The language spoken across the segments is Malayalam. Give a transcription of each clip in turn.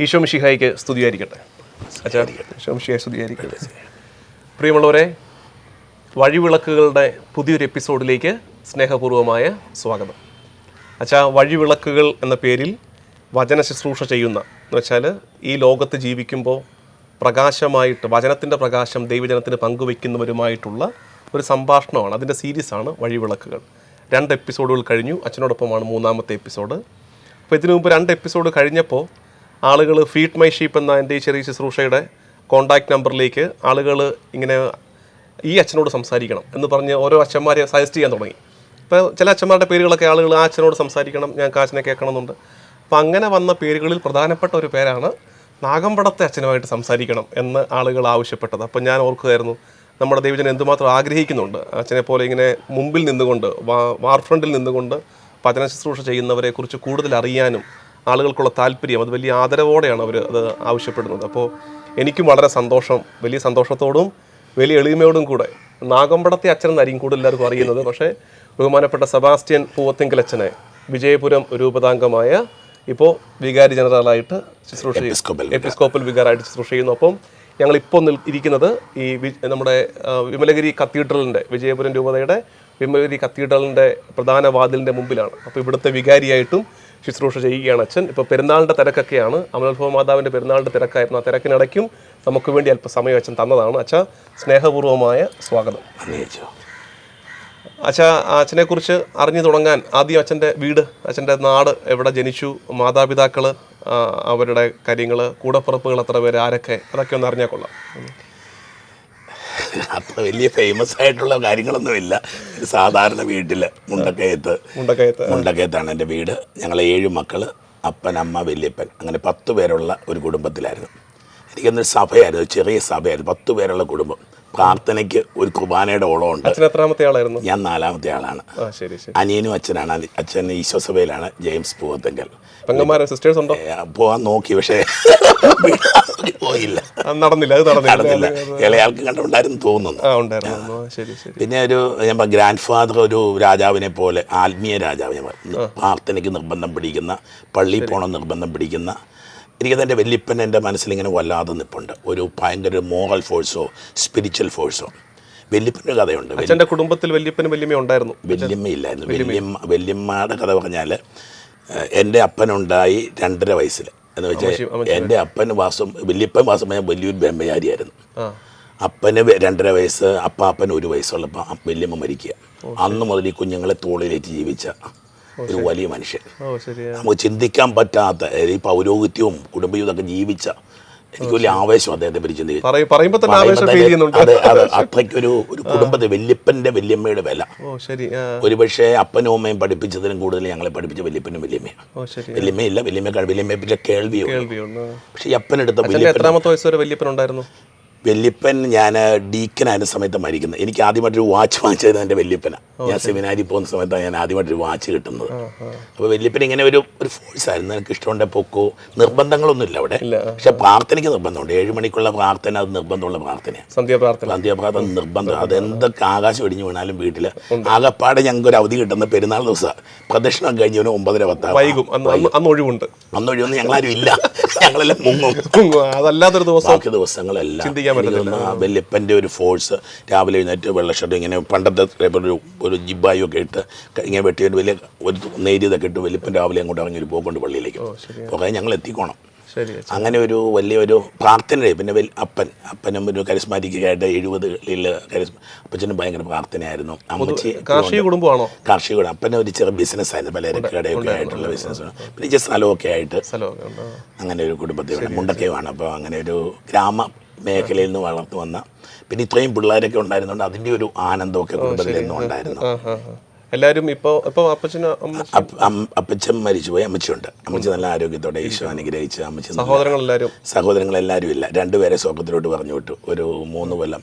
ഈശോ മിഷിഹായിക്ക് സ്തുതിയായിരിക്കട്ടെ. അച്ഛാ ഈശോ മിഷിഹായി സ്തുതിയായിരിക്കട്ടെ. പ്രിയമുള്ളവരെ വഴിവിളക്കുകളുടെ പുതിയൊരു എപ്പിസോഡിലേക്ക് സ്നേഹപൂർവമായ സ്വാഗതം. അച്ഛാ വഴിവിളക്കുകൾ എന്ന പേരിൽ വചന ശുശ്രൂഷ ചെയ്യുന്ന എന്ന് വെച്ചാൽ ഈ ലോകത്ത് ജീവിക്കുമ്പോൾ പ്രകാശമായിട്ട് വചനത്തിന്റെ പ്രകാശം ദൈവജനത്തിന് പങ്കുവയ്ക്കുന്നവരുമായിട്ടുള്ള ഒരു സംഭാഷണമാണ് അതിന്റെ സീരീസാണ് വഴിവിളക്കുകൾ. രണ്ട് എപ്പിസോഡുകൾ കഴിഞ്ഞു അച്ഛനോടൊപ്പമാണ് മൂന്നാമത്തെ എപ്പിസോഡ്. അപ്പോൾ ഇതിനു മുമ്പ് രണ്ട് എപ്പിസോഡ് കഴിഞ്ഞപ്പോൾ ആളുകൾ ഫീഡ് മൈ ഷീപ്പ് എന്ന എന്റെ ചെറിയ ശുശ്രൂഷയുടെ കോൺടാക്ട് നമ്പറിലേക്ക് ആളുകൾ ഇങ്ങനെ ഈ അച്ഛനോട് സംസാരിക്കണം എന്ന് പറഞ്ഞ് ഓരോ അച്ഛന്മാരെ സജസ്റ്റ് ചെയ്യാൻ തുടങ്ങി. ഇപ്പോൾ ചില അച്ഛന്മാരുടെ പേരുകളൊക്കെ ആളുകൾ ആ അച്ഛനോട് സംസാരിക്കണം ഞാൻ അച്ഛനെ കേൾക്കണമെന്നുണ്ട്. അപ്പോൾ അങ്ങനെ വന്ന പേരുകളിൽ പ്രധാനപ്പെട്ട ഒരു പേരാണ് നാഗമ്പടത്തെ അച്ഛനുമായിട്ട് സംസാരിക്കണം എന്ന് ആളുകൾ ആവശ്യപ്പെട്ടത്. അപ്പം ഞാൻ ഓർക്കുകയായിരുന്നു നമ്മുടെ ദൈവജനം എന്തുമാത്രം ആഗ്രഹിക്കുന്നുണ്ട്? അച്ഛനെ പോലെ ഇങ്ങനെ മുമ്പിൽ നിന്നുകൊണ്ട് വാർ വാർഫ്രണ്ടിൽ നിന്നുകൊണ്ട് പചന ശുശ്രൂഷ ചെയ്യുന്നവരെ കുറിച്ച് കൂടുതൽ അറിയാനും ആളുകൾക്കുള്ള താല്പര്യം അത് വലിയ ആദരവോടെയാണ് അവർ അത് ആവശ്യപ്പെടുന്നത്. അപ്പോൾ എനിക്കും വളരെ സന്തോഷം വലിയ സന്തോഷത്തോടും വലിയ എളിമയോടും കൂടെ. നാഗമ്പടത്തെ അച്ഛൻ എന്നായിരിക്കും കൂടുതൽ എല്ലാവർക്കും അറിയുന്നത്. പക്ഷേ ബഹുമാനപ്പെട്ട സെബാസ്റ്റ്യൻ പൂവത്തിങ്കൽ അച്ഛനെ വിജയപുരം രൂപതാംഗമായ ഇപ്പോൾ വികാരി ജനറലായിട്ട് ശുശ്രൂഷ എപ്പിസ്കോപ്പൽ വികാരായിട്ട് ശുശ്രൂഷ ചെയ്യുന്നു. അപ്പം ഞങ്ങളിപ്പോൾ നിൽ ഇരിക്കുന്നത് ഈ വി- നമ്മുടെ വിമലഗിരി കത്തീഡ്രലിന്റെ വിജയപുരം രൂപതയുടെ വിമലഗിരി കത്തീഡ്രലിന്റെ പ്രധാന വാതിലിന്റെ മുമ്പിലാണ്. അപ്പോൾ ഇവിടുത്തെ വികാരിയായിട്ടും ശുശ്രൂഷ ചെയ്യുകയാണ് അച്ഛൻ. ഇപ്പോൾ പെരുന്നാളിന്റെ തിരക്കൊക്കെയാണ്. അമലോത്ഭവ മാതാവിന്റെ പെരുന്നാളിന്റെ തിരക്കായിരുന്നു. ആ തിരക്കിനിടയ്ക്കും നമുക്ക് വേണ്ടി അല്പസമയം അച്ഛൻ തന്നതാണ്. അച്ഛ സ്നേഹപൂർവമായ സ്വാഗതം. അച്ഛ. അച്ഛനെ കുറിച്ച് അറിഞ്ഞു തുടങ്ങാൻ ആദ്യം അച്ഛന്റെ വീട് അച്ഛന്റെ നാട് എവിടെ ജനിച്ചു മാതാപിതാക്കൾ അവരുടെ കാര്യങ്ങൾ കൂടപ്പുറപ്പുകൾ എത്ര പേര് ആരൊക്കെ അതൊക്കെ ഒന്ന് അറിഞ്ഞാൽ കൊള്ളാം. അത്ര വലിയ ഫേമസ് ആയിട്ടുള്ള കാര്യങ്ങളൊന്നുമില്ല. ഒരു സാധാരണ വീട്ടിൽ മുണ്ടക്കയത്ത്. മുണ്ടക്കയത്ത്. മുണ്ടക്കയത്താണ് എന്റെ വീട്. ഞങ്ങൾ ഏഴ് മക്കൾ അപ്പൻ അമ്മ വലിയപ്പൻ. അങ്ങനെ പത്ത് പേരുള്ള ഒരു കുടുംബത്തിലായിരുന്നു. എനിക്കൊന്നൊരു സഭയായിരുന്നു ചെറിയ സഭയായിരുന്നു. പത്ത് പേരുള്ള കുടുംബം. പ്രാർത്ഥനയ്ക്ക് ഒരു കുർബാനയുടെ ഓളമുണ്ട്. അച്ഛൻ എത്രാമത്തെ ആളായിരുന്നു? ഞാൻ നാലാമത്തെ ആളാണ്. അനിയനും അച്ഛനാണ്. അച്ഛൻ ഈശ്വസഭയിലാണ് ജെയിംസ് പൂവത്തെങ്കൽ. സിസ്റ്റേഴ്സ് ഉണ്ടോ? പോവാൻ നോക്കി പക്ഷേ പോയില്ല. നടന്നില്ല അത് നടന്നില്ല. ഇളയാൾക്ക് കണ്ടുണ്ടായിരുന്നു തോന്നുന്നു. പിന്നെ ഒരു ഞാൻ ഗ്രാൻഡ് ഫാദർ ഒരു രാജാവിനെ പോലെ ആത്മീയ രാജാവിനെ പ്രാർത്ഥനയ്ക്ക് നിർബന്ധം പിടിക്കുന്ന പള്ളി പോണം നിർബന്ധം പിടിക്കുന്ന എനിക്കത് എന്റെ വല്യപ്പൻ എന്റെ മനസ്സിലിങ്ങനെ വല്ലാതെ നിൽപ്പുണ്ട് ഒരു ഭയങ്കര മോറൽ ഫോഴ്സോ സ്പിരിച്വൽ ഫോഴ്സോ വല്യപ്പന്റെ കഥയുണ്ട്. എന്റെ കുടുംബത്തിൽ വല്യപ്പനും വല്യമ്മ ഉണ്ടായിരുന്നു. വല്യമ്മ ഇല്ലായിരുന്നു. വല്യമ്മ വല്യമ്മയുടെ കഥ പറഞ്ഞാൽ എന്റെ അപ്പനുണ്ടായി രണ്ടര വയസ്സിൽ എന്ന് വെച്ചാൽ എന്റെ അപ്പൻ വാസം വലിയപ്പൻ വാസം പറഞ്ഞാൽ വലിയൊരു ബ്രഹ്മചാരിയായിരുന്നു. അപ്പന് രണ്ടര വയസ്സ് അപ്പ അപ്പൻ ഒരു വയസ്സുള്ളപ്പോൾ വലിയമ്മ മരിക്കുക. അന്ന് മുതൽ ഈ കുഞ്ഞുങ്ങളെ തോളിലേറ്റ് ജീവിച്ച ഒരു വലിയ മനുഷ്യൻ. നമുക്ക് ചിന്തിക്കാൻ പറ്റാത്ത ഈ പൗരോഹിത്യവും കുടുംബജീവിതമൊക്കെ ജീവിച്ച എനിക്ക് വലിയ ആവേശം അദ്ദേഹത്തെ പിടിച്ച് ചിന്തിക്കും പറയും പറയുമ്പോൾ തന്നെ ആവേശം ഫീൽ ചെയ്യുന്നുണ്ട്. അതെ അതെ അത്രയ്ക്കൊരു ഒരു കുടുംബത്തെ വല്യപ്പന്റെ വല്യമ്മയുടെ വില. ശരി ഒരുപക്ഷെ അപ്പനും അമ്മയും പഠിപ്പിച്ചതിനും കൂടുതൽ ഞങ്ങളെ പഠിപ്പിച്ച വല്യപ്പനും വല്യമ്മയാണ്. ശരി വല്യമ്മയില്ല വല്യമ്മ വല്യമ്മയെ പറ്റിയ കേൾവിയോ പക്ഷെ ഈ അപ്പനെടുത്ത വല്യപ്പനുണ്ടായിരുന്നു എത്രാമത്തെ വയസ്സ് വരെ വല്യപ്പൻ ഞാൻ ഡീക്കനായിരുന്ന സമയത്ത് മരിക്കുന്നത്. എനിക്ക് ആദ്യമായിട്ടൊരു വാച്ച് വാങ്ങിച്ചത് എന്റെ വല്യപ്പനാണ് ഞാൻ സെമിനാരി പോകുന്ന സമയത്താണ് ഞാൻ ആദ്യമായിട്ടൊരു വാച്ച് കിട്ടുന്നത്. അപ്പോൾ വല്യപ്പൻ ഇങ്ങനെ ഒരു ഒരു ഫോഴ്സ് ആയിരുന്നു. എനിക്ക് ഇഷ്ടമുണ്ട് പൊക്കോ നിർബന്ധങ്ങളൊന്നുമില്ല അവിടെ. പക്ഷെ പ്രാർത്ഥനയ്ക്ക് നിർബന്ധമുണ്ട്. ഏഴ് മണിക്കുള്ള പ്രാർത്ഥന അത് നിർബന്ധമുള്ള പ്രാർത്ഥനയാണ് സന്ധ്യാപ്രാർത്ഥന നിർബന്ധം. അതെന്തൊക്കെ ആകാശം ഇടിഞ്ഞു വീണാലും വീട്ടിൽ ആകപ്പാടെ ഞങ്ങൾക്ക് ഒരു അവധി കിട്ടുന്ന പെരുന്നാൾ ദിവസം. പ്രദക്ഷിണം കഴിഞ്ഞവന് ഒമ്പതര പത്താം വൈകും. അന്ന് അന്ന് അന്ന് ഒഴിവൊന്നും ഞങ്ങളാരും ഇല്ല. ഞങ്ങളെല്ലാം മുങ്ങും അതല്ലാത്തൊരു ദിവസം ദിവസങ്ങളെല്ലാം. എനിക്ക് വല്യപ്പന്റെ ഒരു ഫോഴ്സ് രാവിലെ എഴുന്നേറ്റ് വെള്ള ഷർട്ട് ഇങ്ങനെ പണ്ടത്തെ ഒരു ഒരു ജിബായും ഒക്കെ ഇട്ട് ഇങ്ങനെ വെട്ടിയിട്ട് വലിയ ഒരു നേരിയതൊക്കെ ഇട്ട് വല്യപ്പൻ രാവിലെ അങ്ങോട്ട് ഇറങ്ങി ഒരു പോകൊണ്ട് പള്ളിയിലേക്ക്. പോകാൻ ഞങ്ങൾ എത്തിക്കോണം. അങ്ങനെ ഒരു വലിയൊരു പ്രാർത്ഥന പിന്നെ അപ്പൻ അപ്പനും ഒരു കരിസ്മാറ്റിക്കായിട്ട് എഴുപതിൽ കരിസ്മ അപ്പച്ചനും ഭയങ്കര പ്രാർത്ഥനയായിരുന്നു. അമ്മച്ചി കാർഷിക കുടുംബമാണോ? കാർഷിക അപ്പനെ ഒരു ചെറിയ ബിസിനസ് ആയിരുന്നു. പലചരക്കടയൊക്കെ ആയിട്ടുള്ള ബിസിനസ് പിന്നെ ഇച്ചിരി സ്ഥലമൊക്കെ ആയിട്ട് അങ്ങനെ ഒരു കുടുംബത്തിൽ മുണ്ടക്കയുമാണ് അപ്പോൾ അങ്ങനെ ഒരു ഗ്രാമ മേഖലയിൽ നിന്ന് വളർന്നു വന്ന. പിന്നെ ഇത്രയും പിള്ളേരൊക്കെ ഉണ്ടായിരുന്നുകൊണ്ട് അതിന്റെ ഒരു ആനന്ദമൊക്കെ കുടുംബത്തിൽ നിന്നും ഉണ്ടായിരുന്നു. എല്ലാവരും ഇപ്പോൾ ഇപ്പോൾ അപ്പച്ചനും അപ്പച്ചൻ മരിച്ചുപോയി. അമ്മച്ചിയുണ്ട്. അമ്മച്ചി നല്ല ആരോഗ്യത്തോടെ ഈശോ അനുഗ്രഹിച്ച് അമ്മച്ചി സഹോദരങ്ങളെല്ലാവരും സഹോദരങ്ങളെല്ലാവരും ഇല്ല രണ്ടുപേരെ സ്വർഗത്തിലോട്ട് പറഞ്ഞു വിട്ടു. ഒരു മൂന്ന് കൊല്ലം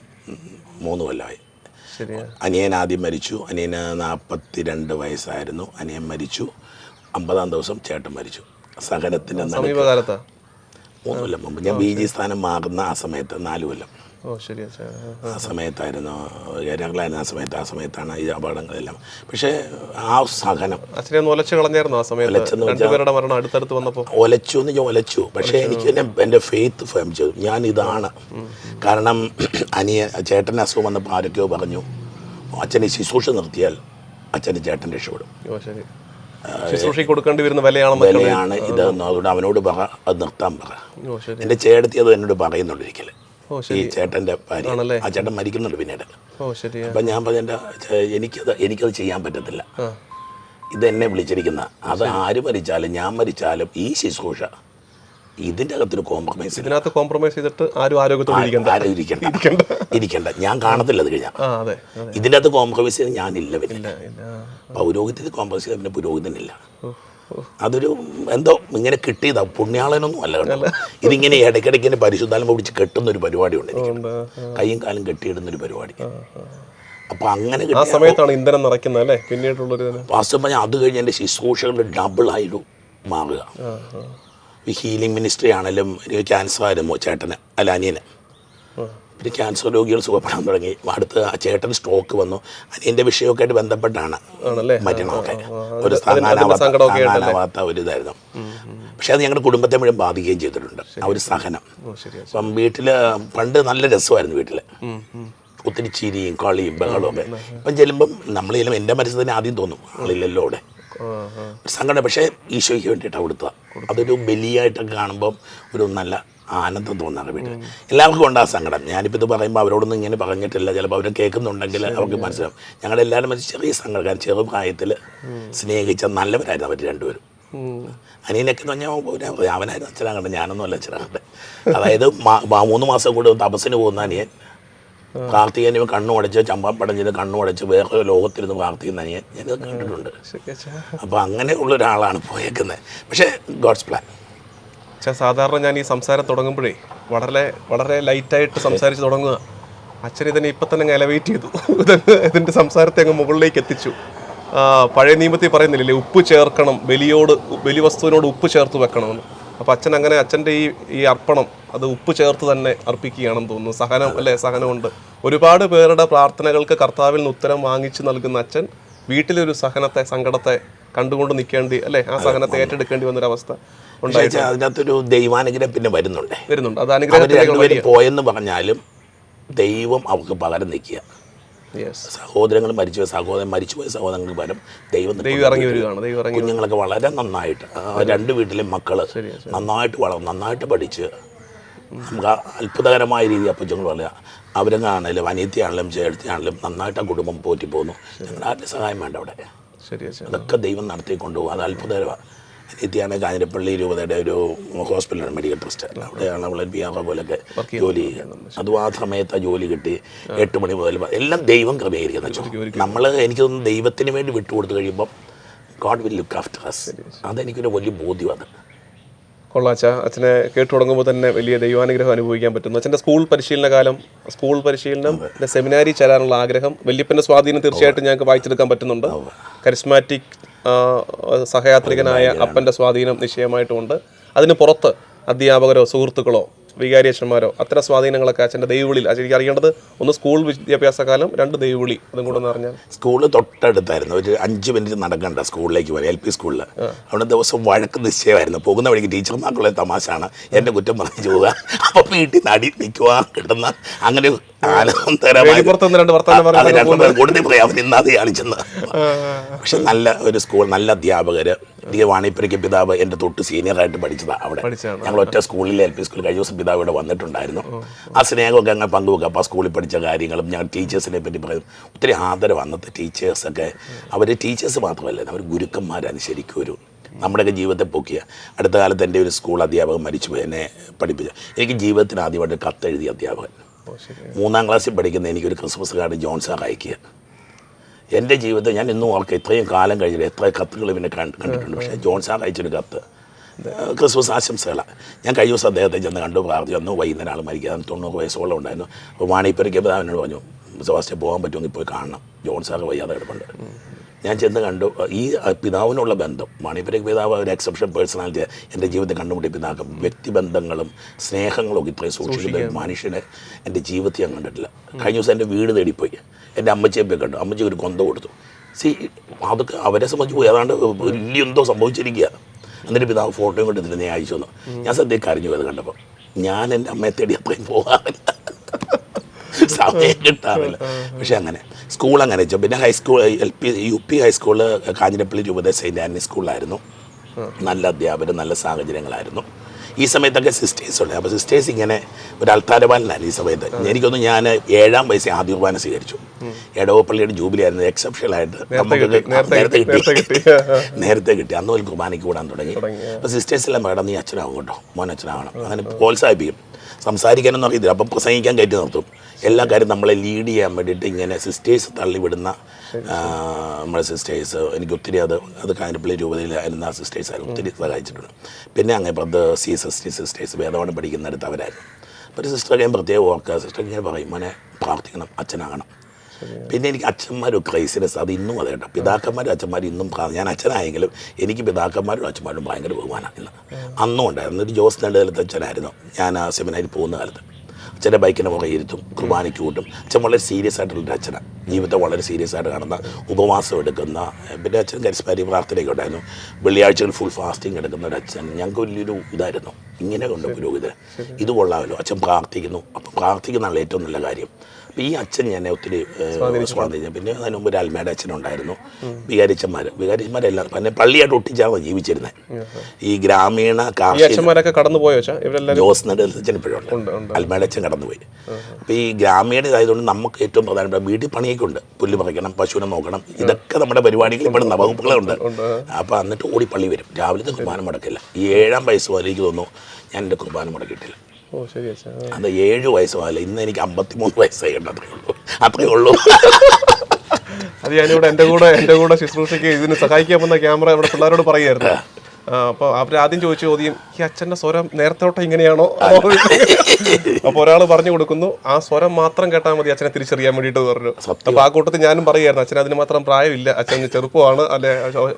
മൂന്ന് കൊല്ലമായി. അനിയൻ ആദ്യം മരിച്ചു. അനിയന് നാൽപ്പത്തി രണ്ട് വയസ്സായിരുന്നു. അനിയൻ മരിച്ചു. അമ്പതാം ദിവസം ചേട്ടൻ മരിച്ചു. സഹനത്തിന്റെ സമീപകാലത്താ? മൂന്ന് കൊല്ലം മുമ്പ്. ഞാൻ ബി ജി സ്ഥാനം മാറുന്ന ആ സമയത്ത് നാല് കൊല്ലം. ഓ ശരി. ആ, സമയത്തായിരുന്നു. ഏരാങ്ങളായിരുന്നു ആ സമയത്ത് ആ സമയത്താണ് ഈ അപകടങ്ങളെല്ലാം. പക്ഷേ ആ സഹനം. ഒലച്ചു കളഞ്ഞായിരുന്നു ആ സമയത്ത്? മരണം അടുത്തടുത്ത് വന്നപ്പോൾ ഒലച്ചു എന്ന് ഞാൻ ഒലച്ചു. പക്ഷേ എനിക്ക് തന്നെ എന്റെ ഫെയ്ത്ത് ഫേം ചെയ്തു. ഞാൻ ഇതാണ്. കാരണം അനിയ ചേട്ടൻ അസുഖം വന്നപ്പോൾ ആരൊക്കെയോ പറഞ്ഞു അച്ഛനെ ശുശ്രൂഷ നിർത്തിയാൽ അച്ഛന്റെ ചേട്ടൻ രക്ഷപ്പെടും. ശുശ്രൂഷയ്ക്ക് കൊടുക്കേണ്ടി വരുന്ന വിലയാണ് വിലയാണ് ഇത് അതുകൊണ്ട് അവനോട് പറ അത് നിർത്താൻ പറ. എന്റെ എന്റെ ചേട്ടത്തി അത് എന്നോട് പറയുന്നുണ്ട് ഒരിക്കലും. ഓ ഈ ശരി ചേട്ടന്റെ ഭാര്യ? ആ ചേട്ടൻ മരിക്കുന്നുണ്ട് പിന്നീട്. അപ്പം ഞാൻ പറഞ്ഞ എനിക്കത് എനിക്കത് ചെയ്യാൻ പറ്റത്തില്ല. ഇത് എന്നെ വിളിച്ചിരിക്കുന്ന അത് ആര് മരിച്ചാലും ഞാൻ മരിച്ചാലും ഈ ശുശ്രൂഷ ഇതിന്റെ അകത്തൊരു കോംപ്രമൈസ് ഇതിനകത്ത് കോംപ്രമൈസ് ചെയ്തിട്ട് ആരും ആരോഗ്യത്തോടെ ഇരിക്കണ്ട. ഇരിക്കണ്ട. ഇരിക്കണ്ട. ഞാൻ കാണത്തില്ല അത് കഴിഞ്ഞാൽ ഇതിന്റെ അകത്ത് കോംപ്രമൈസ് ചെയ്ത് ഞാനില്ല ഇല്ല പൗരോഹിത്യത്തിൽ കോംപ്രമൈസ് ചെയ്ത പിന്നെ പുരോഹിതനില്ല. അതൊരു എന്തോ ഇങ്ങനെ കിട്ടിയത്. പുണ്യാളനൊന്നും അല്ല കേട്ടോ. ഇതിങ്ങനെ ഇടയ്ക്കിടയ്ക്ക് ഇങ്ങനെ പരിശുദ്ധാലം പിടിച്ച് കെട്ടുന്ന ഒരു പരിപാടി ഉണ്ട് കൈയും കാലും കെട്ടിയിടുന്ന ഒരു പരിപാടി. അപ്പൊ അങ്ങനെ ആ സമയത്താണ് ഇന്ധനം നിറയ്ക്കുന്നത് അല്ലേ? പിന്നീടുള്ളൊരു ഇതിന് വാസ്തവം പറഞ്ഞാൽ അത് കഴിഞ്ഞ് എന്റെ ശുശ്രൂഷകളുടെ ഡബിൾ ആയിട്ട് മാറുക. ഈ ഹീലിംഗ് മിനിസ്ട്രി ആണെങ്കിലും എനിക്ക് ക്യാൻസർ ആയിരുന്നു ചേട്ടന് അല്ല അനിയന് പിന്നെ ക്യാൻസർ രോഗികൾ സുഖപ്പെടാൻ തുടങ്ങി. അടുത്ത് ആ ചേട്ടൻ സ്ട്രോക്ക് വന്നു. അനിയന്റെ വിഷയമൊക്കെ ആയിട്ട് ബന്ധപ്പെട്ടാണ് ആ. ഒരു സ്ഥാനാനാവാത്ത ഒരു ഇതായിരുന്നു. പക്ഷെ അത് ഞങ്ങളുടെ കുടുംബത്തെ മുഴുവൻ ബാധിക്കുകയും ചെയ്തിട്ടുണ്ട്. ആ ഒരു സഹനം. അപ്പം വീട്ടിൽ പണ്ട് നല്ല രസമായിരുന്നു വീട്ടിൽ. ഒത്തിരി ചിരിയും കളിയും ബഹളവും ഒക്കെ. ഇപ്പം ചെല്ലുമ്പം നമ്മൾ ചെല്ലുമ്പോൾ എന്റെ മനസ്സിൽ തന്നെ ആദ്യം തോന്നും. ആളില്ലല്ലോ അവിടെ. സങ്കടം പക്ഷേ ഈശോയ്ക്ക് വേണ്ടിയിട്ടാണ് കൊടുത്തത് അതൊരു ബലിയായിട്ടൊക്കെ കാണുമ്പം ഒരു നല്ല ആനന്ദം തോന്നാറ് വീട്ടിൽ. എല്ലാവർക്കും ഉണ്ട് ആ സങ്കടം ഞാനിപ്പോൾ ഇത് പറയുമ്പോൾ അവരോടൊന്നും ഇങ്ങനെ പറഞ്ഞിട്ടില്ല. ചിലപ്പോൾ അവർ കേൾക്കുന്നുണ്ടെങ്കിൽ അവർക്ക് മനസ്സിലാവും. ഞങ്ങളുടെ എല്ലാവരും മനസ്സിൽ ചെറിയ സങ്കടം കാരണം ചെറുപ്രായത്തിൽ സ്നേഹിച്ച നല്ലവരായിരുന്നു അവർ രണ്ടുപേരും. അനിയനൊക്കെ എന്ന് പറഞ്ഞാൽ അവനായിരുന്നു അച്ഛനാകട്ടെ ഞാനൊന്നും അല്ല അച്ഛനാകട്ടെ. അതായത് മൂന്ന് മാസം കൂടെ തപസ്സിന് പോകുന്ന അനിയൻ. പ്രാർത്ഥിക്കാനും കണ്ണു അടച്ച് ചമ്പാൻ പടഞ്ഞത് കണ്ണു അടച്ച് വേറെ ലോകത്തിരുന്ന് പ്രാർത്ഥിക്കുന്ന ഞാനത് കണ്ടിട്ടുണ്ട്. അപ്പോൾ അങ്ങനെയുള്ള ഒരാളാണ് പോയേക്കുന്നത് പക്ഷേ ഗോഡ്സ് പ്ലാൻ. അച്ഛാ സാധാരണ ഞാൻ ഈ സംസാരം തുടങ്ങുമ്പോഴേ വളരെ വളരെ ലൈറ്റായിട്ട് സംസാരിച്ച് തുടങ്ങുക. അച്ഛൻ ഇതിനെ ഇപ്പം തന്നെ അങ്ങ് എലവേറ്റ് ചെയ്തു. ഇതിന്റെ സംസാരത്തെ അങ്ങ് മുകളിലേക്ക് എത്തിച്ചു. പഴയ നിയമത്തിൽ പറയുന്നില്ലേ ഉപ്പ് ചേർക്കണം ബലിയോട് ബലി വസ്തുവിനോട് ഉപ്പ് ചേർത്ത് വെക്കണമെന്ന്. അപ്പോൾ അച്ഛൻ അങ്ങനെ അച്ഛന്റെ ഈ ഈ അർപ്പണം അത് ഉപ്പ് ചേർത്ത് തന്നെ അർപ്പിക്കുകയാണെന്ന് തോന്നുന്നു. സഹനം അല്ലേ? സഹനമുണ്ട്. ഒരുപാട് പേരുടെ പ്രാർത്ഥനകൾക്ക് കർത്താവിൽ നിന്ന് ഉത്തരം വാങ്ങിച്ചു നൽകുന്ന അച്ഛൻ വീട്ടിലൊരു സഹനത്തെ സങ്കടത്തെ കണ്ടുകൊണ്ട് നിൽക്കേണ്ടി അല്ലേ? ആ സഹനത്തെ ഏറ്റെടുക്കേണ്ടി വന്നൊരവസ്ഥ അതിനകത്തൊരു ദൈവാനുഗ്രഹം പിന്നെ വരുന്നുണ്ട്. വരുന്നുണ്ട്. അത് അനുഗ്രഹം പോയെന്ന് പറഞ്ഞാലും ദൈവം അവർക്ക് പകരം നിൽക്കുക. സഹോദരങ്ങൾ മരിച്ചുപോയ സഹോദരൻ മരിച്ചുപോയ സഹോദരങ്ങൾക്ക് പകരം ദൈവം. ദൈവം ഇറങ്ങി വരികയാണ് ദൈവം ഇറങ്ങി കുഞ്ഞുങ്ങളൊക്കെ വളരെ നന്നായിട്ട് രണ്ട് വീട്ടിലെ മക്കൾ നന്നായിട്ട് വളർന്നു നന്നായിട്ട് പഠിച്ച്. നമുക്ക് അത്ഭുതകരമായ രീതി അപ്പച്ചങ്ങൾ പറയാം അവരെങ്ങാണേലും അനിയത്തിയാണെങ്കിലും ചേർത്തിയാണെങ്കിലും നന്നായിട്ട് ആ കുടുംബം പോറ്റി പോകുന്നു ഞങ്ങളുടെ ആരുടെ സഹായം വേണ്ട അവിടെ? അതൊക്കെ ദൈവം നടത്തി കൊണ്ടുപോകും അത് അത്ഭുതകരമാണ് അനിയത്തിയാണ് കാഞ്ഞിരപ്പള്ളി രൂപതയുടെ ഒരു ഹോസ്പിറ്റലാണ് മെഡിക്കൽ ട്രസ്റ്റ്. അവിടെയാണ് അവൾ ബി ആർ പോലൊക്കെ ജോലി ചെയ്യുന്നത് അതും ആ സമയത്ത് ആ ജോലി കിട്ടി എട്ട് മണി മുതൽ എല്ലാം ദൈവം ക്രമീകരിക്കുന്ന നമ്മൾ എനിക്ക് തോന്നുന്നു ദൈവത്തിന് വേണ്ടി വിട്ടുകൊടുത്തു കഴിയുമ്പോൾ God will look after us അതെനിക്കൊരു വലിയ ബോധ്യമാണ് കൊള്ളാച്ച അച്ഛനെ കേട്ടു തുടങ്ങുമ്പോൾ തന്നെ വലിയ ദൈവാനുഗ്രഹം അനുഭവിക്കാൻ പറ്റുന്നു. അച്ഛന്റെ സ്കൂൾ പരിശീലന കാലം സ്കൂൾ പരിശീലനം സെമിനാരി ചേരാനുള്ള ആഗ്രഹം വല്യപ്പന്റെ സ്വാധീനം തീർച്ചയായിട്ടും ഞങ്ങൾക്ക് വായിച്ചെടുക്കാൻ പറ്റുന്നുണ്ട്. കരിസ്മാറ്റിക് സഹയാത്രികനായ അപ്പന്റെ സ്വാധീനം നിശ്ചയമായിട്ടുമുണ്ട്. അതിന് പുറത്ത് അധ്യാപകരോ സുഹൃത്തുക്കളോ വികാരിയച്ഛന്മാരോ അത്തരം സ്വാധീനങ്ങളൊക്കെ അച്ഛന്റെ ദൈവവിളിയിൽ അച്ഛൻ എനിക്ക് അറിയേണ്ടത് ഒന്ന് സ്കൂൾ വിദ്യാഭ്യാസ കാലം രണ്ട് ദൈവവിളി അതും കൂടെ പറഞ്ഞാൽ സ്കൂൾ തൊട്ടടുത്തായിരുന്നു. ഒരു അഞ്ച് മിനിറ്റ് നടക്കണ്ട സ്കൂളിലേക്ക് വരെ എൽ പി സ്കൂളിൽ അവിടെ ദിവസം വഴക്ക് നിശ്ചയമായിരുന്നു. പോകുന്ന വഴിക്ക് ടീച്ചർമാർക്കുള്ള തമാശാണ് എന്റെ കുറ്റം പറഞ്ഞു പോവുക. അപ്പോൾ വീട്ടിൽ നടി നിൽക്കുക കിട്ടുന്ന അങ്ങനെ ആനന്ദകരമായ നിന്ന് പറയാം അവൻ ഇന്നത് കാണിച്ചെന്ന്. പക്ഷെ നല്ല ഒരു സ്കൂൾ നല്ല അധ്യാപകര്. ഡി വാണിപ്പുരയ്ക്ക് പിതാവ് എന്റെ തൊട്ട് സീനിയറായിട്ട് പഠിച്ചതാണ് അവിടെ. ഞങ്ങൾ ഒറ്റ സ്കൂളിൽ എൽ പി സ്കൂളിൽ കഴിഞ്ഞ ദിവസം പിതാവ് ഇവിടെ വന്നിട്ടുണ്ടായിരുന്നു. ആ സ്നേഹമൊക്കെ ഞങ്ങൾ പങ്കുവെക്കുക അപ്പോൾ ആ സ്കൂളിൽ പഠിച്ച കാര്യങ്ങളും ഞങ്ങൾ ടീച്ചേഴ്സിനെ പറ്റി പറയും ഒത്തിരി ആദരവ് അന്നത്തെ ടീച്ചേഴ്സൊക്കെ. അവർ ടീച്ചേഴ്സ് മാത്രമല്ല അവർ ഗുരുക്കന്മാരാണ് ശരിക്കും ഒരു നമ്മുടെയൊക്കെ ജീവിതത്തെ പൊക്കിയ. അടുത്ത കാലത്ത് എന്റെ ഒരു സ്കൂൾ അധ്യാപകൻ മരിച്ചുപോയി എന്നെ പഠിപ്പിച്ചു. എനിക്ക് ജീവിതത്തിന് ആദ്യമായിട്ട് കത്തെഴുതിയ അധ്യാപകൻ. മൂന്നാം ക്ലാസ്സിൽ പഠിക്കുന്ന എനിക്കൊരു ക്രിസ്മസ് കാർഡ് ജോൺസാർ അയക്കുക എന്റെ ജീവിതത്തിൽ ഞാൻ ഇന്നും ഓർക്കുക ഇത്രയും കാലം കഴിഞ്ഞു എത്ര കത്തുകൾ പിന്നെ കണ്ട് കണ്ടിട്ടുണ്ട്. പക്ഷേ ജോൺ സാർ അയച്ചൊരു കത്ത് ക്രിസ്മസ് ആശംസകളാണ് ഞാൻ കഴിഞ്ഞ ദിവസം അദ്ദേഹത്തെ ചെന്ന് കണ്ടു പ്രാർത്ഥിച്ചു. അന്ന് വൈകുന്നേരം ആൾ മരിക്കാൻ തൊണ്ണൂറ് വയസ്സോളം ഉണ്ടായിരുന്നു. അപ്പോൾ വാണിപ്പരിക്കപ്പോൾ അവനോട് പറഞ്ഞു സെബാസ്റ്റ്യൻ പോകാൻ പറ്റുമെങ്കിൽ പോയി കാണണം. ജോൺ സാർ വയ്യാതെ കിടപ്പുണ്ട്. ഞാൻ ചെന്ന് കണ്ടു ഈ പിതാവിനുള്ള ബന്ധം മണിപ്പുരക്ക് പിതാവ് ഒരു എക്സെപ്ഷൻ പേഴ്സണാലിറ്റി എന്റെ ജീവിതത്തിൽ കണ്ടുമുട്ടി പിതാക്കം വ്യക്തിബന്ധങ്ങളും സ്നേഹങ്ങളും ഒക്കെ ഇത്രയും സൂക്ഷിക്കുന്ന മനുഷ്യനെ എന്റെ ജീവിതത്തിൽ ഞാൻ കണ്ടിട്ടില്ല. കഴിഞ്ഞ ദിവസം എന്റെ വീട് തേടിപ്പോയി. എന്റെ അമ്മച്ചിയെ പോയി കണ്ടു. അമ്മച്ചി ഒരു കൊന്ത കൊടുത്തു. സി അതൊക്കെ അവരെ സംബന്ധിച്ച് പോയി. ഏതാണ്ട് വലിയ എന്തോ സംഭവിച്ചിരിക്കുക എന്നിട്ട് പിതാവ് ഫോട്ടോയും കൊണ്ട് ഇതിൽ നീ അയച്ചു തന്നു. ഞാൻ സദ്യ കരഞ്ഞു അത് കണ്ടപ്പോൾ. ഞാൻ എന്റെ അമ്മയെ തേടി അത്രയും പോകാറില്ല. സമയം കിട്ടാറില്ല. പക്ഷെ അങ്ങനെ സ്കൂൾ അങ്ങനെ വെച്ചു പിന്നെ high school L P U P high school Kanjirappally രൂപത സെയിന്റ് ആന്റണി സ്കൂളിലായിരുന്നു. നല്ല അധ്യാപകരും നല്ല സാഹചര്യങ്ങളായിരുന്നു. ഈ സമയത്തൊക്കെ സിസ്റ്റേഴ്സ് ഉണ്ട്. അപ്പോൾ സിസ്റ്റേഴ്സ് ഇങ്ങനെ ഒരു അൾത്താരപാലനായിരുന്നു ഈ സമയത്ത്. എനിക്കൊന്ന് ഞാൻ ഏഴാം വയസ്സിൽ ആദ്യ കുർബാന സ്വീകരിച്ചു. എടവപ്പള്ളിയുടെ ജൂബിലി ആയിരുന്നു എക്സെപ്ഷണൽ ആയിട്ട് നേരത്തെ കിട്ടി, നേരത്തെ കിട്ടി അന്ന് ഒരു കുർബാനയ്ക്ക് കൂടാൻ തുടങ്ങി. അപ്പോൾ സിസ്റ്റേഴ്സ് എല്ലാം മേഡം നീ അച്ഛനാവും കേട്ടോ. മോൻ അച്ഛനാവണം അങ്ങനെ പ്രോത്സാഹിപ്പിക്കും. സംസാരിക്കാനൊന്നും അറിയത്തില്ല. അപ്പം പ്രസംഗിക്കാൻ കയറ്റി നിർത്തും. എല്ലാ കാര്യം നമ്മളെ ലീഡ് ചെയ്യാൻ വേണ്ടിയിട്ട് ഇങ്ങനെ സിസ്റ്റേഴ്സ് തള്ളിവിടുന്ന നമ്മളെ സിസ്റ്റേഴ്സ് എനിക്ക് ഒത്തിരി അത് അത് കാഞ്ഞിരപ്പള്ളി രൂപതയിലായിരുന്ന സിസ്റ്റേഴ്സ് ആയിരുന്നു. ഒത്തിരി സഹായിച്ചിട്ടുണ്ട്. പിന്നെ അങ്ങനെ ബ്രദർ സി സിസ്റ്റർ സിസ്റ്റേഴ്സ് വേദപാഠം പഠിക്കുന്നിടത്ത് അവരായിരുന്നു. അപ്പോൾ ഒരു സിസ്റ്റർ ഞാൻ പ്രത്യേകം ഓർക്കുക. സിസ്റ്റർ ഇങ്ങനെ പറയും മോനെ പ്രാർത്ഥിക്കണം അച്ഛനാകണം. പിന്നെ എനിക്ക് അച്ഛന്മാരും ക്രൈസിനെസ് അത് ഇന്നും അതെ കേട്ടോ. പിതാക്കന്മാരും അച്ഛന്മാരും ഇന്നും ഞാൻ അച്ഛനായെങ്കിലും എനിക്ക് പിതാക്കന്മാരും അച്ഛന്മാരും ഭയങ്കര ബഹുമാനമാണ് ഇന്ന്. അന്നും ഉണ്ടായിരുന്നു. ഒരു ജോസ് നെടുതലത്തെ അച്ഛനായിരുന്നു. ഞാൻ ആ സെമിനാരിൽ പോകുന്ന കാലത്ത്. അച്ഛന്റെ ബൈക്കിന് പുറകെ ഇരുത്തും കുർബാനയ്ക്ക് കൂട്ടും. അച്ഛൻ വളരെ സീരിയസ് ആയിട്ടുള്ളൊരു അച്ഛനാണ്. ജീവിതത്തെ വളരെ സീരിയസ് ആയിട്ട് കാണുന്ന ഉപവാസം എടുക്കുന്ന പിന്നെ അച്ഛൻ കരിസ്മാരി പ്രാർത്ഥനയൊക്കെ ഉണ്ടായിരുന്നു. വെള്ളിയാഴ്ചകൾ ഫുൾ ഫാസ്റ്റിംഗ് എടുക്കുന്ന ഒരു അച്ഛൻ. ഞങ്ങൾക്ക് വലിയൊരു ഇതായിരുന്നു. ഇങ്ങനെ കൊണ്ട് പുരോഹിതൻ. ഇത് കൊള്ളാമല്ലോ. അച്ഛൻ പ്രാർത്ഥിക്കുന്നു. അപ്പം പ്രാർത്ഥിക്കുന്നതാണ് ഏറ്റവും നല്ല കാര്യം. ഈ അച്ഛൻ എന്നെ ഒത്തിരി സ്വാധീനിച്ചു. പിന്നെ അതിന് മുമ്പ് ഒരു അച്ഛനുണ്ടായിരുന്നു. വികാരിച്ചന്മാർ വികാരിച്ചന്മാരെല്ലാം പിന്നെ പള്ളിയായിട്ട് ഒട്ടിച്ചാണ് ജീവിച്ചിരുന്നത് ഈ ഗ്രാമീണ ഈ കാർഷിക അച്ഛന്മാരൊക്കെ കടന്നു പോയോ വെച്ചാ ഇവരെല്ലാരും? ജോസ് നെടുത്തച്ഛൻ ഇപ്പോഴുണ്ട് അൽമയുടെ അച്ഛൻ കടന്നുപോയി. അപ്പോൾ ഈ ഗ്രാമീണ ഇതായതുകൊണ്ട് നമുക്ക് ഏറ്റവും പ്രധാനപ്പെട്ട വീട്ടിൽ പണിയൊക്കെ ഉണ്ട് പുല്ല് പറിക്കണം പശുവിനെ നോക്കണം. ഇതൊക്കെ നമ്മുടെ പരിപാടികളിൽ പെടുന്ന വകുപ്പുകളുണ്ട് അപ്പോൾ എന്നിട്ട് ഓടി പള്ളി വരും. രാവിലത്തെ കുർബാന മുടക്കില്ല. ഈ ഏഴാം വയസ്സ് വരെ എനിക്ക് തോന്നുന്നു ഞാൻ എന്റെ കുർബാന മുടക്കിയിട്ടില്ല. അത് ഏഴ് വയസ്സ് മുതൽ ഇന്ന് എനിക്ക് അമ്പത്തിമൂന്ന് വയസ്സായി അത്രേ ഉള്ളൂ. അത്രേ ഉള്ളൂ. അത് ഞാനിവിടെ എന്റെ കൂടെ എന്റെ കൂടെ ശുശ്രൂഷയ്ക്ക് ഇതിന് സഹായിക്കാൻ വന്ന ക്യാമറ ഇവിടെ പിള്ളേരോട് പറയായിരുന്നു അപ്പോൾ അവർ ആദ്യം ചോദിച്ചു ചോദ്യം ഈ അച്ഛന്റെ സ്വരം നേരത്തോട്ട് ഇങ്ങനെയാണോ? അപ്പോൾ ഒരാൾ പറഞ്ഞു കൊടുക്കുന്നു ആ സ്വരം മാത്രം കേട്ടാൽ മതി അച്ഛനെ തിരിച്ചറിയാൻ വേണ്ടിയിട്ട് പറഞ്ഞു. അപ്പോൾ ആ കൂട്ടത്തിൽ ഞാനും പറയായിരുന്നു അച്ഛൻ അതിന് മാത്രം പ്രായമില്ല അച്ഛൻ ചെറുപ്പമാണ് അല്ലെ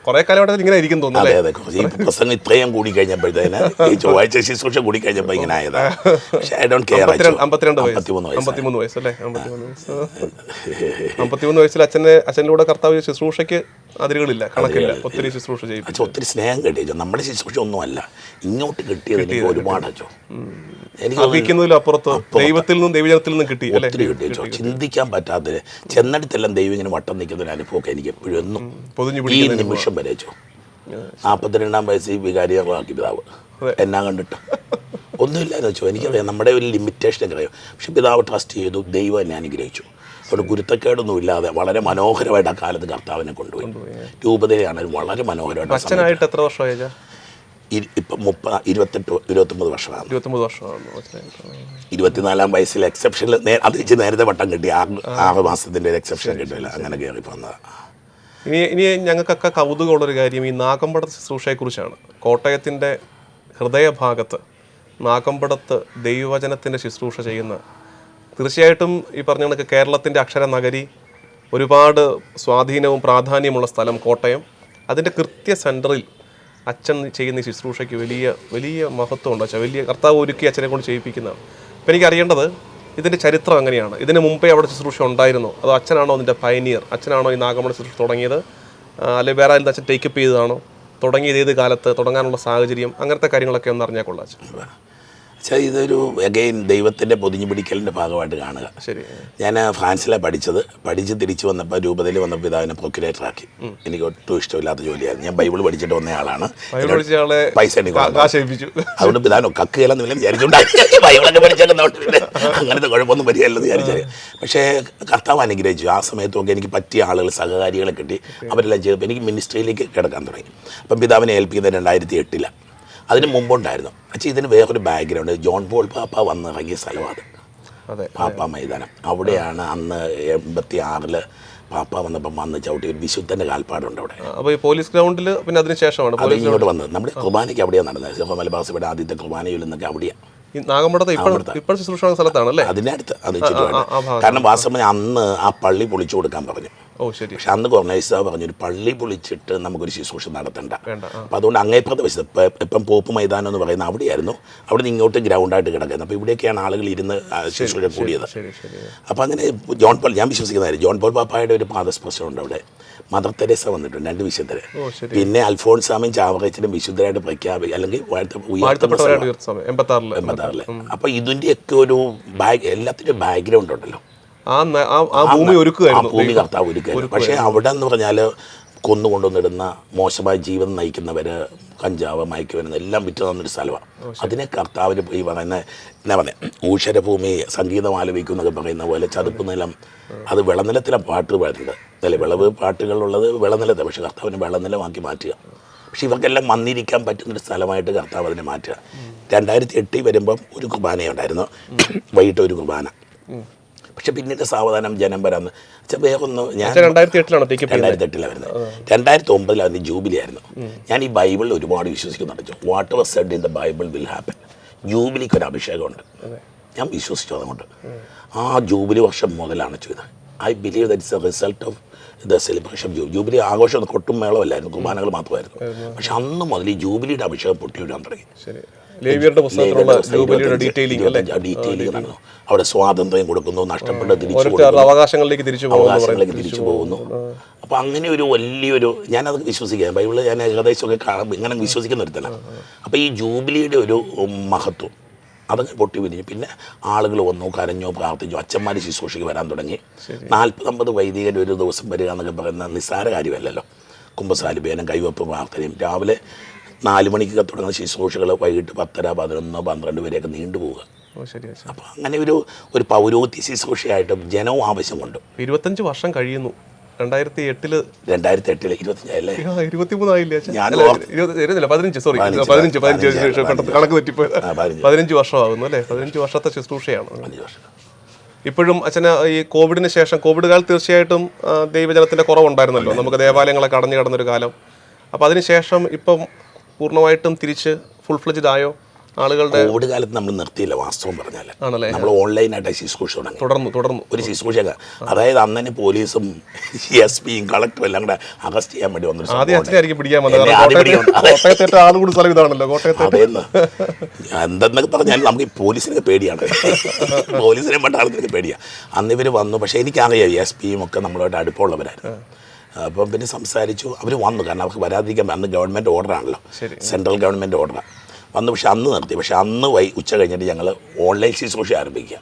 കുറെ കാലഘട്ടത്തിൽ ഇങ്ങനെ ഇരിക്കും തോന്നുന്നു ഈ പ്രസംഗം ഇത്രയും കൂടി കഴിഞ്ഞപ്പോഴത്തേന് ഈ ചൊവ്വാഴ്ച ശുശ്രൂഷ കൂടി കഴിഞ്ഞപ്പോൾ ഇങ്ങനെ ആയതാ. പക്ഷേ ഐ ഡോണ്ട് കെയർ അമ്പത്തിരണ്ട് വയസ്സ്. അമ്പത്തിമൂന്ന് വയസ്സ് അല്ലേ? അമ്പത്തിമൂന്ന് വയസ്സ്. അമ്പത്തിമൂന്ന് വയസ്സിൽ അച്ഛനെ അച്ഛന്റെ കൂടെ കർത്താവ് ശുശ്രൂഷയ്ക്ക് അതിരുകളില്ല കണക്കില്ല ഒത്തിരി ശുശ്രൂഷ ചെയ്യും ഒത്തിരി സ്നേഹം കിട്ടിയോ നമ്മുടെ ശുശ്രൂഷ ഒന്നുമല്ല. ഇങ്ങോട്ട് കിട്ടിയത് എനിക്ക് ഒരുപാട് അച്ഛോ ദൈവത്തിൽ നിന്നും ദൈവജനത്തിൽ നിന്നും കിട്ടി ഒത്തിരി കിട്ടിയോ ചിന്തിക്കാൻ പറ്റാത്ത ചെന്നിടത്തെല്ലാം ദൈവം ഇങ്ങനെ വട്ടം നിൽക്കുന്ന ഒരു അനുഭവമൊക്കെ എനിക്ക് എപ്പോഴും എന്നും ഈ നിമിഷം വരെ ചോ നാൽപ്പത്തിരണ്ടാം വയസ്സിൽ വികാരിയാക്കി പിതാവ്. എന്നാ കണ്ടിട്ട്. ഒന്നുമില്ലാന്ന് വെച്ചോ. എനിക്കറിയാം നമ്മുടെ ഒരു ലിമിറ്റേഷൻ എനിക്കറിയാം അറിയാം. പക്ഷെ പിതാവ് ട്രസ്റ്റ് ചെയ്തു ദൈവം എന്നെ അനുഗ്രഹിച്ചു. ഒരു ഗുരുത്തക്കേടൊന്നും ഇല്ലാതെ വളരെ മനോഹരമായിട്ട് ആ കാലത്ത് കർത്താവിനെ കൊണ്ടുപോയി. രൂപതയാണ് വളരെ മനോഹരമായിട്ട് അച്ഛനായിട്ട് എത്ര വർഷമായി ഇപ്പം മുപ്പ ഇരുപത്തെട്ട് ഇരുപത്തൊമ്പത് വർഷമാണ്. ഇരുപത്തൊമ്പത് വർഷമാണ് ഇരുപത്തിനാലാം വയസ്സിൽ എക്സെപ്ഷനിൽ അത് വെച്ച് നേരത്തെ വട്ടം കിട്ടി. ആറ് ആറ് മാസത്തിന്റെ ഒരു എക്സെപ്ഷൻ കിട്ടില്ല. അങ്ങനെ കയറി പോകുന്നത് ഇനി ഇനി ഞങ്ങൾക്കൊക്കെ കൗതുകമുള്ളൊരു കാര്യം ഈ നാഗമ്പട ശുശ്രൂഷയെക്കുറിച്ചാണ്. കോട്ടയത്തിന്റെ ഹൃദയഭാഗത്ത് നാഗമ്പടത്ത് ദൈവവചനത്തിന്റെ ശുശ്രൂഷ ചെയ്യുന്ന തീർച്ചയായിട്ടും ഈ പറഞ്ഞ കണക്ക് കേരളത്തിന്റെ അക്ഷര നഗരി ഒരുപാട് സ്വാധീനവും പ്രാധാന്യമുള്ള സ്ഥലം കോട്ടയം. അതിന്റെ കൃത്യ സെന്ററിൽ അച്ഛൻ ചെയ്യുന്ന ഈ ശുശ്രൂഷയ്ക്ക് വലിയ വലിയ മഹത്വമുണ്ട്. അച്ഛൻ വലിയ കർത്താവ് ഒരുക്കി അച്ഛനെ കൊണ്ട് ചെയ്യിപ്പിക്കുന്നതാണ്. അപ്പം എനിക്ക് അറിയേണ്ടത് ഇതിന്റെ ചരിത്രം എങ്ങനെയാണ്? ഇതിന് മുമ്പേ അവിടെ ശുശ്രൂഷ ഉണ്ടായിരുന്നോ. അതോ അച്ഛനാണോ അതിന്റെ പൈനിയർ അച്ഛനാണോ ഈ നാഗമണ ശുശ്രൂഷ തുടങ്ങിയത്? അല്ലെങ്കിൽ വേറെ അതിൽ അച്ഛൻ ടേക്കപ്പ് ചെയ്തതാണോ? തുടങ്ങിയത് ഏത് കാലത്ത്? തുടങ്ങാനുള്ള സാഹചര്യം? അങ്ങനത്തെ കാര്യങ്ങളൊക്കെ ഒന്ന് അറിഞ്ഞാൽ കൊള്ളാം അച്ഛൻ. പക്ഷേ ഇതൊരു അഗെയിൻ ദൈവത്തിന്റെ പൊതിഞ്ഞു പിടിക്കലിന്റെ ഭാഗമായിട്ട് കാണുക. ശരി. ഞാൻ ഫ്രാൻസിലാണ് പഠിച്ചത്. പഠിച്ച് തിരിച്ചു വന്നപ്പോൾ രൂപതയിൽ വന്നപ്പോൾ പിതാവിനെ പോക്കുലേറ്റർ ആക്കി. എനിക്ക് ഒട്ടും ഇഷ്ടമില്ലാത്ത ജോലിയായിരുന്നു. ഞാൻ ബൈബിൾ പഠിച്ചിട്ട് വന്ന ആളാണ്. പൈസ അതുകൊണ്ട് പിതാനോ കക്കുകയില്ലെന്ന് വിചാരിച്ചുകൊണ്ടായി ബൈബിളൊക്കെ പഠിച്ചേക്കുന്നതുകൊണ്ട് പിന്നെ അങ്ങനത്തെ കുഴപ്പമൊന്നും വരികയല്ലെന്ന് വിചാരിച്ചത് പക്ഷേ കർത്താവ് അനുഗ്രഹിച്ചു. ആ സമയത്തൊക്കെ എനിക്ക് പറ്റിയ ആളുകൾ സഹകാരികളെ കിട്ടി. അവരെല്ലാം ചെയ്തപ്പോൾ എനിക്ക് മിനിസ്ട്രിയിലേക്ക് കിടക്കാൻ തുടങ്ങി. അപ്പം പിതാവിനെ ഏൽപ്പിക്കുന്നത് രണ്ടായിരത്തി എട്ടിലാണ് അതിന് മുമ്പുണ്ടായിരുന്നു. പക്ഷേ ഇതിന് വേറൊരു ബാക്ക്ഗ്രൗണ്ട് ജോൺ പോൾ പാപ്പ വന്നിറങ്ങിയ സ്ഥലമാണ്. പാപ്പ മൈതാനം. അവിടെയാണ് അന്ന് എൺപത്തി ആറിൽ പാപ്പ വന്നപ്പം വന്ന് ചവിട്ടി. ഒരു വിശുദ്ധന്റെ കാൽപ്പാടുണ്ട് അവിടെ. അപ്പോൾ ഈ പോലീസ് ഗ്രൗണ്ടിൽ പിന്നെ അതിന് ശേഷമാണ്. ഇങ്ങോട്ട് വന്നത്. നമ്മുടെ കുർബാനയ്ക്ക് അവിടെയാണ് നടന്നത്. മലബാർ സഭയുടെ ആദ്യത്തെ കുർബാനയിൽ നിന്നൊക്കെ അവിടെയാണ് നാഗമ്പടത്ത് ഇപ്പോൾ ഇപ്പോൾ ശുശ്രൂഷ സ്ഥലത്താണ് അല്ലേ അത്. കാരണം വാസ്തവം അന്ന് ആ പള്ളി പൊളിച്ചു കൊടുക്കാൻ പറഞ്ഞു. ഓ ശരി. പക്ഷെ അന്ന് കൊർണൈസാവ് പറഞ്ഞു ഒരു പള്ളി പൊളിച്ചിട്ട് നമുക്കൊരു ശുശ്രൂഷ നടത്തണ്ട. അപ്പൊ അതുകൊണ്ട് അങ്ങേപ്പുറത്തെ വശത്ത് ഇപ്പം ഇപ്പം പോപ്പ് മൈതാനം എന്ന് പറയുന്ന അവിടെയായിരുന്നു. അവിടെ നിന്ന് ഇങ്ങോട്ട് ഗ്രൗണ്ടായിട്ട് കിടക്കുന്നത്. അപ്പോൾ ഇവിടെയൊക്കെയാണ് ആളുകൾ ഇരുന്ന് ശുശ്രൂഷ കൂടിയത്. അപ്പോൾ അങ്ങനെ ജോൺ പോൾ ഞാൻ വിശ്വസിക്കുന്നതായിരുന്നു ജോൺ പോൾ പാപ്പായുടെ ഒരു പാദസ്പർശമുണ്ട് അവിടെ. മദർ തെരേസ വന്നിട്ടുണ്ട് രണ്ട് വിശുദ്ധര്. പിന്നെ അൽഫോൺസാമയും ചാവറച്ചനും വിശുദ്ധരായിട്ട് പ്രഖ്യാപി അല്ലെങ്കിൽ അപ്പൊ ഇതിന്റെ ഒക്കെ ഉയർത്ത സമയം എൺപത്തി ആറിൽ എൺപത്താറിൽ. അപ്പോൾ ഇതിന്റെയൊക്കെ ഒരു ബാഗ് എല്ലാത്തിന്റെ ബാക്ക്ഗ്രൗണ്ട് ഉണ്ടല്ലോ. ആ ഭൂമി ഭൂമി കർത്താവ് ഒരുക്കുക പക്ഷേ അവിടെ എന്ന് പറഞ്ഞാൽ കൊന്നുകൊണ്ടുവന്നിടുന്ന മോശമായ ജീവിതം നയിക്കുന്നവര് കഞ്ചാവ് മയക്കുവരുന്ന എല്ലാം വിറ്റ് തന്നൊരു സ്ഥലമാണ്. അതിനെ കർത്താവിന് ഈ പറയുന്ന എന്നാ പറയുക ഊഷരഭൂമി സംഗീതം ആലപിക്കും എന്നൊക്കെ പറയുന്ന പോലെ ചതുപ്പ് നിലം. അത് വിളനിലത്തിലെ പാട്ട് പാടുന്നത്. അല്ലെ വിളവ് പാട്ടുകളുള്ളത് വിളനിലത്തെ പക്ഷെ കർത്താവിന് വിളനിലമാക്കി മാറ്റുക. പക്ഷെ ഇവർക്കെല്ലാം വന്നിരിക്കാൻ പറ്റുന്നൊരു സ്ഥലമായിട്ട് കർത്താവ് അതിനെ മാറ്റുക. രണ്ടായിരത്തി എട്ടിൽ വരുമ്പം ഒരു കുർബാനയുണ്ടായിരുന്നു. വൈകിട്ട് ഒരു കുർബാന. പക്ഷെ പിന്നീട് സാവധാനം ജനം വരാന്ന്. വെച്ചാൽ വേറൊന്നും ഞാൻ രണ്ടായിരത്തി എട്ടിലാണ് രണ്ടായിരത്തി എട്ടിലാണ് വരുന്നത്. രണ്ടായിരത്തി ഒമ്പതിലായിരുന്നു ജൂബിലി ആയിരുന്നു. ഞാൻ ഈ ബൈബിളിൽ ഒരുപാട് വിശ്വസിക്കുന്നുണ്ട് what was said in the Bible will happen ജൂബിലിക്ക് ഒരു അഭിഷേകമുണ്ട്. ഞാൻ വിശ്വസിച്ചു അതുകൊണ്ട്. ആ ജൂബിലി വർഷം മുതലാണ് ചെയ്തത്. I believe that is a result of the celebration of jubilee ആഘോഷം കൊട്ടും മേളമല്ലായിരുന്നു കുർബാനകൾ മാത്രമായിരുന്നു. പക്ഷെ അന്ന് മുതൽ ഈ ജൂബിലിയുടെ അഭിഷേകം പൊട്ടിവിടാൻ തുടങ്ങി. ലേവിയറുടെ പുസ്തകത്തിലുള്ള ജൂബിലിയുടെ ഡീറ്റെയിലിംഗ് അല്ലേ? ഡീറ്റെയിലിംഗ് നടന്നു അവിടെ സ്വാതന്ത്ര്യം കൊടുക്കുന്നു നഷ്ടപ്പെട്ട തിരിച്ചു അവകാശങ്ങളിലേക്ക് തിരിച്ചു അവകാശങ്ങളിലേക്ക് തിരിച്ചു പോകുന്നു. അപ്പോൾ അങ്ങനെ ഒരു വലിയൊരു ഞാനത് വിശ്വസിക്കാം. ബൈബിൾ ഞാൻ ഏകദേശമൊക്കെ ഒക്കെ ഇങ്ങനെ വിശ്വസിക്കുന്ന ഒരുത്തനാണ് അപ്പോൾ ഈ ജൂബിലിയുടെ ഒരു മഹത്വം അതൊക്കെ പൊട്ടി വിരിഞ്ഞു പിന്നെ ആളുകൾ വന്നു കരഞ്ഞോ പ്രാർത്ഥിച്ചോ. അച്ഛന്മാർ ശുശ്രൂഷയ്ക്ക് വരാൻ തുടങ്ങി. നാൽപ്പത്തമ്പത് വൈദികർ ഒരു ദിവസം വരിക എന്നൊക്കെ പറയുന്ന നിസ്സാര കാര്യമല്ലല്ലോ. കുംഭസാലിപേനം കൈവപ്പ് പ്രാർത്ഥനയും. രാവിലെ നാല് മണിക്കൊക്കെ തുടങ്ങുന്ന ശുശ്രൂഷകൾ വൈകിട്ട് പത്തര പതിനൊന്ന് പന്ത്രണ്ട് വരെയൊക്കെ നീണ്ടുപോവുക ശരി ശരി. അപ്പോൾ അങ്ങനെ ഒരു ഒരു പൗരോത്യ ശുശ്രൂഷയായിട്ട് ജനവും ആവശ്യമുണ്ട്. ഇരുപത്തഞ്ച് വർഷം കഴിയുന്നു. രണ്ടായിരത്തി എട്ടിൽ രണ്ടായിരത്തി എട്ടിൽ ഇരുപത്തഞ്ചല്ലേ ഇരുപത്തിമൂന്നായില്ലേ? അച്ഛാ? ഞാൻ അല്ല, ഓർത്ത്- പതിനഞ്ച് സോറി പതിനഞ്ച്, പതിനഞ്ച് പതിനഞ്ച് പതിനഞ്ച്, കണക്ക് തെറ്റിപ്പോയി ആ, പതിനഞ്ച്. പതിനഞ്ച് വർഷമാകുന്നു അല്ലേ? പതിനഞ്ച് വർഷത്തെ ശുശ്രൂഷയാണ്. ഇപ്പോഴും അച്ഛന് ഈ കോവിഡിന് ശേഷം കോവിഡ് കാലത്ത് തീർച്ചയായിട്ടും ദൈവജനത്തിന്റെ കുറവുണ്ടായിരുന്നല്ലോ. നമുക്ക് ദേവാലയങ്ങളൊക്കെ അടഞ്ഞു കിടന്നൊരു കാലം. അപ്പോൾ അതിനുശേഷം ഇപ്പം പൂർണമായിട്ടും തിരിച്ച് ഫുൾ ഫ്ലെജ്ഡ് ആയോ? ആളുകളുടെ കോവിഡ് കാലത്ത് നമ്മൾ നിർത്തിയില്ല വാസ്തവം പറഞ്ഞാൽ നമ്മൾ ഓൺലൈനായിട്ട് ശുശ്രൂഷ തുടങ്ങി. തുടർന്നു തുടർന്നു. ഒരു ശുശ്രൂഷക അതായത് അന്ന് തന്നെ പോലീസും എസ് പിയും കളക്ടറും എല്ലാം കൂടെ അറസ്റ്റ് ചെയ്യാൻ വേണ്ടി വന്നു അതേന്ന്. എന്തെന്നൊക്കെ പറഞ്ഞാൽ നമുക്ക് ഈ പോലീസിനൊക്കെ പേടിയാണ്. പോലീസിനെ പട്ടാളത്തിനൊക്കെ പേടിയാണ് അന്ന് ഇവർ വന്നു. പക്ഷേ എനിക്കറിയാം എസ് പിയും ഒക്കെ നമ്മളോട് അടുപ്പമുള്ളവരായിരുന്നു. അപ്പം പിന്നെ സംസാരിച്ചു. അവർ വന്നു. കാരണം അവർക്ക് വരാതിരിക്കാൻ അന്ന് ഗവൺമെന്റ് ഓർഡറാണല്ലോ ആണല്ലോ. സെൻട്രൽ ഗവൺമെന്റ് ഓർഡറാണ് വന്നു. പക്ഷെ അന്ന് നിർത്തി. പക്ഷെ അന്ന് വൈ ഉച്ച കഴിഞ്ഞിട്ട് ഞങ്ങൾ ഓൺലൈൻ ശുശ്രൂഷ ആരംഭിക്കുക.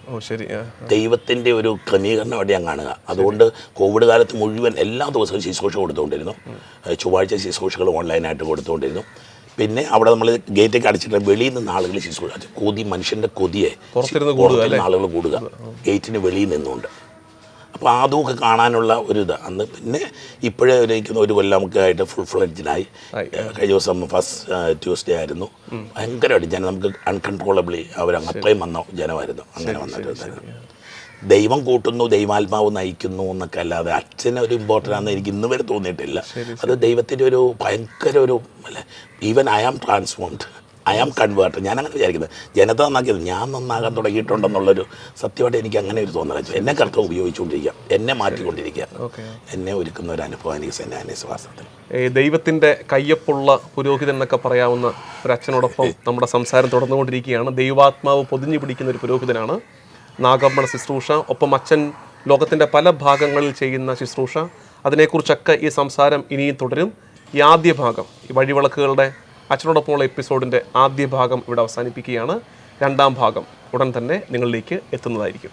ദൈവത്തിന്റെ ഒരു ക്രമീകരണം അവിടെ ഞാൻ കാണുക. അതുകൊണ്ട് കോവിഡ് കാലത്ത് മുഴുവൻ എല്ലാ ദിവസവും ശുശ്രൂഷ കൊടുത്തുകൊണ്ടിരുന്നു. ചൊവ്വാഴ്ച ശുശ്രൂഷകൾ ഓൺലൈനായിട്ട് കൊടുത്തുകൊണ്ടിരുന്നു. പിന്നെ അവിടെ നമ്മൾ ഗേറ്റൊക്കെ അടിച്ചിട്ട് വെളിയിൽ നിന്ന് ആളുകൾ ശുശ്രൂഷ കൊതി മനുഷ്യന്റെ കൊതിയെ പുറത്തിരുന്ന് ആളുകൾ കൂടുക ഗേറ്റിന് വെളിയിൽ നിന്നുകൊണ്ട്. അപ്പോൾ അതുമൊക്കെ കാണാനുള്ള ഒരു ഇത് അന്ന് പിന്നെ ഇപ്പോഴേ ഒരിക്കുന്ന ഒരു കൊല്ലമൊക്കെ ആയിട്ട് ഫുൾ ഫ്ലഡ്ജിനായി. കഴിഞ്ഞ ദിവസം ഫസ്റ്റ് ട്യൂസ്ഡേ ആയിരുന്നു. ഭയങ്കരമായിട്ട് ജനം നമുക്ക് അൺകൺട്രോളബിളി അവർ അത്രയും വന്ന ജനമായിരുന്നു. അങ്ങനെ വന്നിട്ടുണ്ടായിരുന്നു ദൈവം കൂട്ടുന്നു ദൈവാത്മാവ് നയിക്കുന്നു എന്നൊക്കെ അല്ലാതെ അച്ഛന് ഒരു ഇമ്പോർട്ടന്റ് ആണെന്ന് എനിക്ക് ഇന്ന് വരെ തോന്നിയിട്ടില്ല അത് ദൈവത്തിന്റെ ഒരു ഭയങ്കര ഒരു even I am transformed I am convert ഞാൻ അങ്ങനെ വിചാരിക്കുന്നത് ജനത നന്നാക്കിയത് ഞാൻ നന്നാകാൻ തുടങ്ങിയിട്ടുണ്ടെന്നുള്ളൊരു സത്യമായിട്ട് എനിക്ക് അങ്ങനെ ഒരു തോന്നല. എന്നെ കർത്തം ഉപയോഗിച്ചുകൊണ്ടിരിക്കുക. എന്നെ മാറ്റിക്കൊണ്ടിരിക്കുക. എന്നെ ഒരുക്കുന്ന ഒരു അനുഭവം എനിക്ക് സെന്നാനി ശ്വാസത്തിൽ ദൈവത്തിന്റെ കയ്യപ്പുള്ള പുരോഹിതൻ എന്നൊക്കെ പറയാവുന്ന ഒരു അച്ഛനോടൊപ്പം നമ്മുടെ സംസാരം തുടർന്നുകൊണ്ടിരിക്കുകയാണ്. ദൈവാത്മാവ് പൊതിഞ്ഞു പിടിക്കുന്ന ഒരു പുരോഹിതനാണ് നാഗമ്മണ ശുശ്രൂഷ. ഒപ്പം അച്ഛൻ ലോകത്തിന്റെ പല ഭാഗങ്ങളിൽ ചെയ്യുന്ന ശുശ്രൂഷ. അതിനെക്കുറിച്ചൊക്കെ ഈ സംസാരം ഇനിയും തുടരും. ഈ ആദ്യ ഭാഗം ഈ വഴിവിളക്കുകളുടെ അച്ഛനോടൊപ്പമുള്ള എപ്പിസോഡിന്റെ ആദ്യ ഭാഗം ഇവിടെ അവസാനിപ്പിക്കുകയാണ്. രണ്ടാം ഭാഗം ഉടൻ തന്നെ നിങ്ങളിലേക്ക് എത്തുന്നതായിരിക്കും.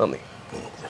നന്ദി.